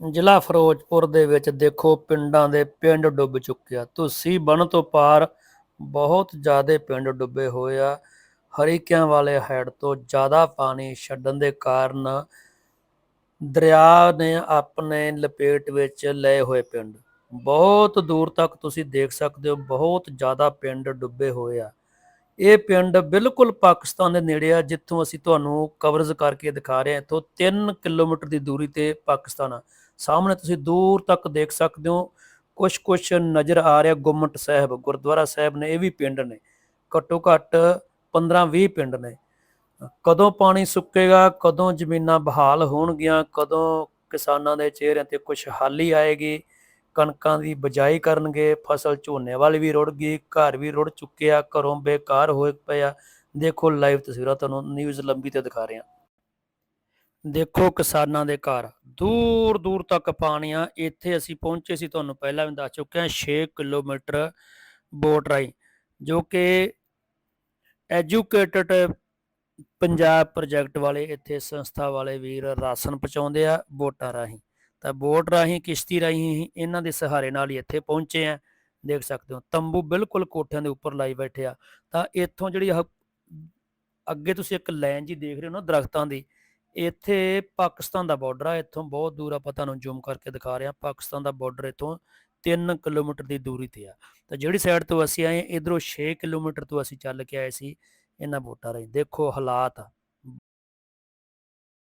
ਜ਼ਿਲ੍ਹਾ ਫਿਰੋਜ਼ਪੁਰ ਦੇ ਵਿੱਚ ਦੇਖੋ ਪਿੰਡਾਂ ਦੇ ਪਿੰਡ ਡੁੱਬ ਚੁੱਕੇ ਆ। ਤੁਸੀਂ ਬਣ ਤੋਂ ਪਾਰ ਬਹੁਤ ਜ਼ਿਆਦਾ ਪਿੰਡ ਡੁੱਬੇ ਹੋਏ ਆ। ਹਰੀਕਿਆਂ ਵਾਲੇ ਹੈਡ ਤੋਂ ਜ਼ਿਆਦਾ ਪਾਣੀ ਛੱਡਣ ਦੇ ਕਾਰਨ ਦਰਿਆ ਨੇ ਆਪਣੇ ਲਪੇਟ ਵਿੱਚ ਲਏ ਹੋਏ ਪਿੰਡ। ਬਹੁਤ ਦੂਰ ਤੱਕ ਤੁਸੀਂ ਦੇਖ ਸਕਦੇ ਹੋ, ਬਹੁਤ ਜ਼ਿਆਦਾ ਪਿੰਡ ਡੁੱਬੇ ਹੋਏ ਆ। ਇਹ ਪਿੰਡ ਬਿਲਕੁਲ ਪਾਕਿਸਤਾਨ ਦੇ ਨੇੜੇ ਆ, ਜਿੱਥੋਂ ਅਸੀਂ ਤੁਹਾਨੂੰ ਕਵਰੇਜ ਕਰਕੇ ਦਿਖਾ ਰਹੇ ਹਾਂ। ਇੱਥੋਂ 3 ਕਿਲੋਮੀਟਰ ਦੀ ਦੂਰੀ ਤੇ ਪਾਕਿਸਤਾਨ ਆ। ਸਾਹਮਣੇ ਤੁਸੀਂ ਦੂਰ ਤੱਕ ਦੇਖ ਸਕਦੇ ਹੋ। ਕੁਛ ਕੁਛ ਨਜ਼ਰ ਆ ਰਿਹਾ ਗੁੰਮਟ ਸਾਹਿਬ, ਗੁਰਦੁਆਰਾ ਸਾਹਿਬ ਨੇ, ਇਹ ਵੀ ਪਿੰਡ ਨੇ। ਘੱਟੋ ਘੱਟ 15-20 ਪਿੰਡ ਨੇ। ਕਦੋਂ ਪਾਣੀ ਸੁੱਕੇਗਾ, ਕਦੋਂ ਜ਼ਮੀਨਾਂ ਬਹਾਲ ਹੋਣਗੀਆਂ, ਕਦੋਂ ਕਿਸਾਨਾਂ ਦੇ ਚਿਹਰਿਆਂ ਤੇ ਖੁਸ਼ਹਾਲੀ ਆਏਗੀ। ਕਣਕਾਂ ਦੀ ਬਜਾਈ ਕਰਨਗੇ, ਫਸਲ ਝੋਨੇ ਵਾਲੀ ਵੀ ਰੁੜ ਗਈ, ਘਰ ਵੀ ਰੁੜ ਚੁੱਕੇ ਆ ਘਰੋਂ ਬੇਕਾਰ ਹੋਏ ਪਏ ਆ ਦੇਖੋ ਲਾਈਵ ਤਸਵੀਰਾਂ ਤੁਹਾਨੂੰ ਨਿਊਜ਼ ਲੰਬੀ ਤੇ ਦਿਖਾ ਰਹੇ। ਆ ਦੇਖੋ ਕਿਸਾਨਾਂ ਦੇ ਘਰ। ਦੂਰ ਦੂਰ ਤੱਕ ਪਾਣੀ ਆ ਇੱਥੇ ਅਸੀਂ ਪਹੁੰਚੇ ਸੀ, ਤੁਹਾਨੂੰ ਪਹਿਲਾਂ ਵੀ ਦੱਸ ਚੁੱਕੇ ਹਾਂ 6 ਕਿਲੋਮੀਟਰ ਬੋਟ ਰਾਹੀਂ, ਜੋ ਕਿ ਐਜੂਕੇਟਡ ਪੰਜਾਬ ਪ੍ਰੋਜੈਕਟ ਵਾਲੇ, ਇੱਥੇ ਸੰਸਥਾ ਵਾਲੇ ਵੀਰ ਰਾਸ਼ਨ ਪਹੁੰਚਾਉਂਦੇ ਆ ਬੋਟਾਂ ਰਾਹੀਂ। ਤਾਂ ਬੋਟ ਰਾਹੀਂ, ਕਿਸ਼ਤੀ ਰਾਹੀਂ ਹੀ ਇਹਨਾਂ ਦੇ ਸਹਾਰੇ ਨਾਲ ਹੀ ਇੱਥੇ ਪਹੁੰਚੇ ਆ। ਦੇਖ ਸਕਦੇ ਹੋ, ਤੰਬੂ ਬਿਲਕੁਲ ਕੋਠਿਆਂ ਦੇ ਉੱਪਰ ਲਾਈ ਬੈਠੇ ਆ। ਤਾਂ ਇੱਥੋਂ ਜਿਹੜੀ ਆਹ, ਅੱਗੇ ਤੁਸੀਂ ਇੱਕ ਲਾਈਨ ਜੀ ਦੇਖ ਰਹੇ ਹੋ ਨਾ ਦਰਖਤਾਂ ਦੀ ਇੱਥੇ ਪਾਕਿਸਤਾਨ ਦਾ ਬਾਰਡਰ ਆ, ਇੱਥੋਂ ਬਹੁਤ ਦੂਰ ਆਪਾਂ ਤੁਹਾਨੂੰ ਜ਼ੂਮ ਕਰਕੇ ਦਿਖਾ ਰਹੇ ਹਾਂ, ਪਾਕਿਸਤਾਨ ਦਾ ਬਾਰਡਰ ਇੱਥੋਂ 3 ਕਿਲੋਮੀਟਰ ਦੀ ਦੂਰੀ ਤੇ ਆ। ਤਾਂ ਜਿਹੜੀ ਸਾਈਡ ਤੋਂ ਅਸੀਂ ਆਏ ਇਧਰੋਂ 6 ਕਿਲੋਮੀਟਰ ਤੋਂ ਅਸੀਂ ਚੱਲ ਕੇ ਆਏ ਸੀ, ਇਹਨਾਂ ਵੋਟਾਂ ਰਾਹੀਂ। ਦੇਖੋ ਹਾਲਾਤ